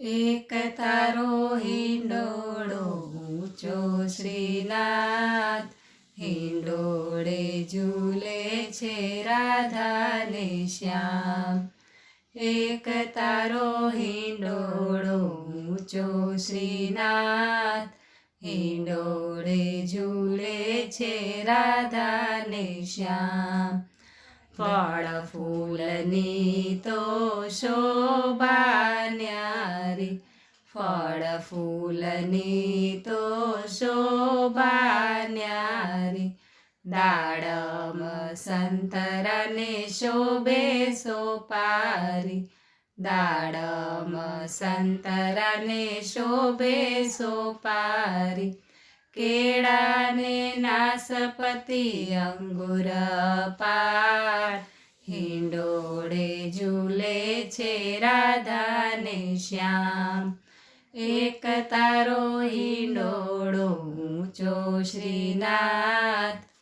એક તારો હિંડોળો ઊંચો શ્રીનાથ. હિંડોળે ઝૂલે છે રાધાને શ્યામ. એક તારો હિંડોળો ઊંચો શ્રીનાથ. હિંડોળે ઝૂલે છે રાધાને શ્યામ. ફળ ફૂલની તો ન્યારી ફળ, ફૂલની તો શોભાન્યારી દાડમ સંતરને શોભે સોપારી. દાડમ સંતરને શોભે સોપારી. કેળાને નાસપતિ અંગુર પાર. હિંડોળે ઝૂલે છે રાધાને શ્યામ. એક તારો હિંડોળો ઊંચો શ્રીનાથ.